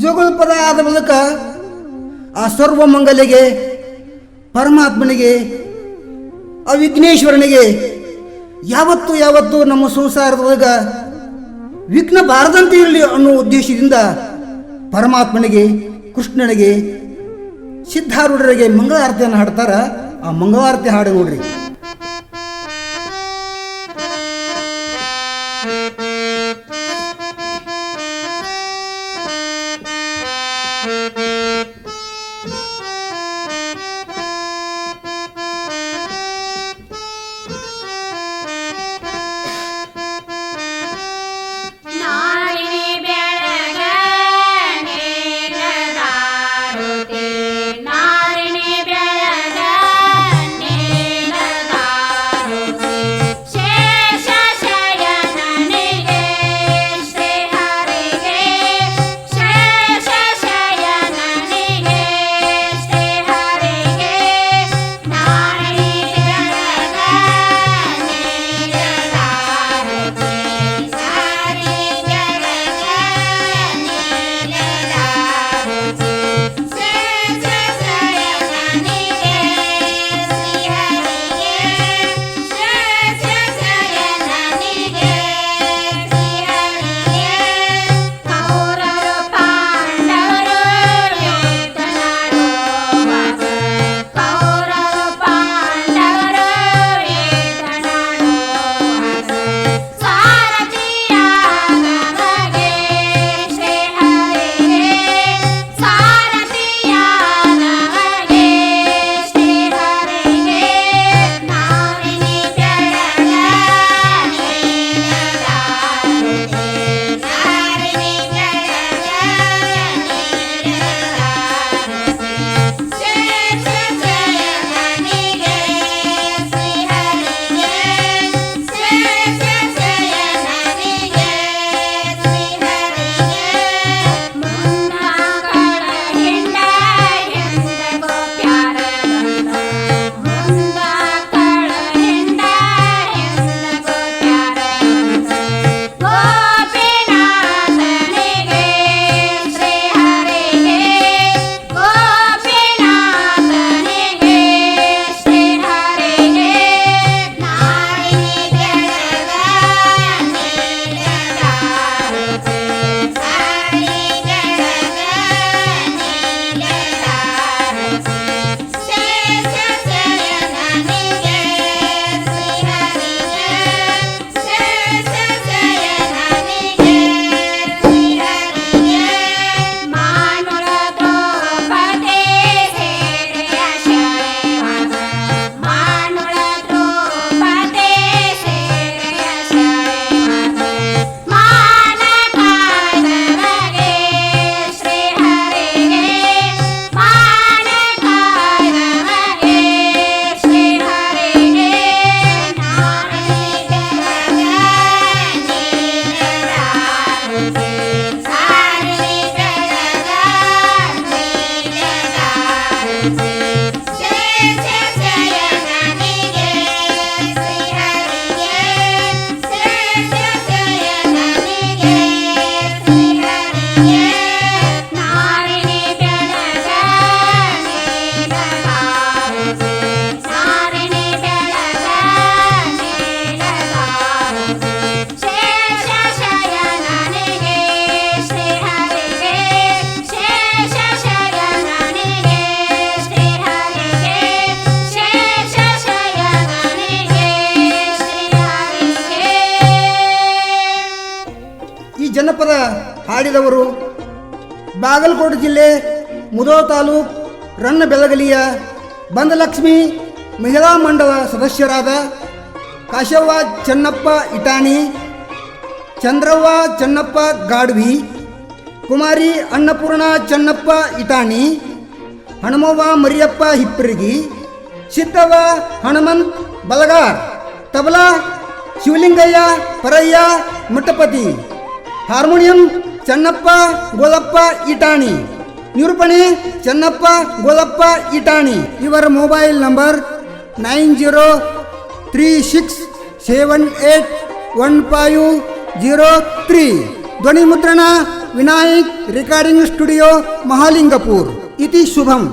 ಜೋಗುಳ ಪದ ಆದ ಬಳಿಕ ಆ ಸರ್ವ ಮಂಗಲಿಗೆ, ಪರಮಾತ್ಮನಿಗೆ ಆ ವಿಘ್ನೇಶ್ವರನಿಗೆ ಯಾವತ್ತು ಯಾವತ್ತು ನಮ್ಮ ಸಂಸಾರದೊಳಗ ವಿಘ್ನ ಬಾರದಂತೆ ಇರಲಿ ಅನ್ನೋ ಉದ್ದೇಶದಿಂದ ಪರಮಾತ್ಮನಿಗೆ, ಕೃಷ್ಣನಿಗೆ, ಸಿದ್ಧಾರೂಢರಿಗೆ ಮಂಗಳಾರತಿಯನ್ನು ಹಾಡ್ತಾರ. ಆ ಮಂಗಳಾರತಿ ಹಾಡು ನೋಡ್ರಿ. ಜನಪದ ಹಾಡಿದವರು. ಬಾಗಲಕೋಟೆ ಜಿಲ್ಲೆ ಮುದೋ ತಾಲೂಕ್ ರನ್ನ ಬೆಳಗಲಿಯ ಬಂದಲಕ್ಷ್ಮಿ ಮಹಿಳಾ ಮಂಡಲ ಸದಸ್ಯರಾದ ಕಾಶವ್ವ ಚೆನ್ನಪ್ಪ ಇಟಾಣಿ, ಚಂದ್ರವ್ವ ಚೆನ್ನಪ್ಪ ಗಾಡ್ವಿ, ಕುಮಾರಿ ಅನ್ನಪೂರ್ಣ ಚೆನ್ನಪ್ಪ ಇಟಾಣಿ, ಹನುಮವ್ವ ಮರಿಯಪ್ಪ ಹಿಪ್ಪರಿಗಿ, ಸಿದ್ದವ್ವ ಹನುಮಂತ್ ಬಲಗಾರ್, ತಬಲಾ ಶಿವಲಿಂಗಯ್ಯ ಪರಯ್ಯ ಮುಟ್ಟಪತಿ हारमोनियम, चन्नप्प, गोलप्प, इटानी। निरूपणे Channappa Golappa, Itani. इवर mobile number nine zero three six seven eight one five zero three. ध्वनि मुद्रण विनायक रिकॉर्डिंग स्टूडियो महालिंगपुर। इति शुभम।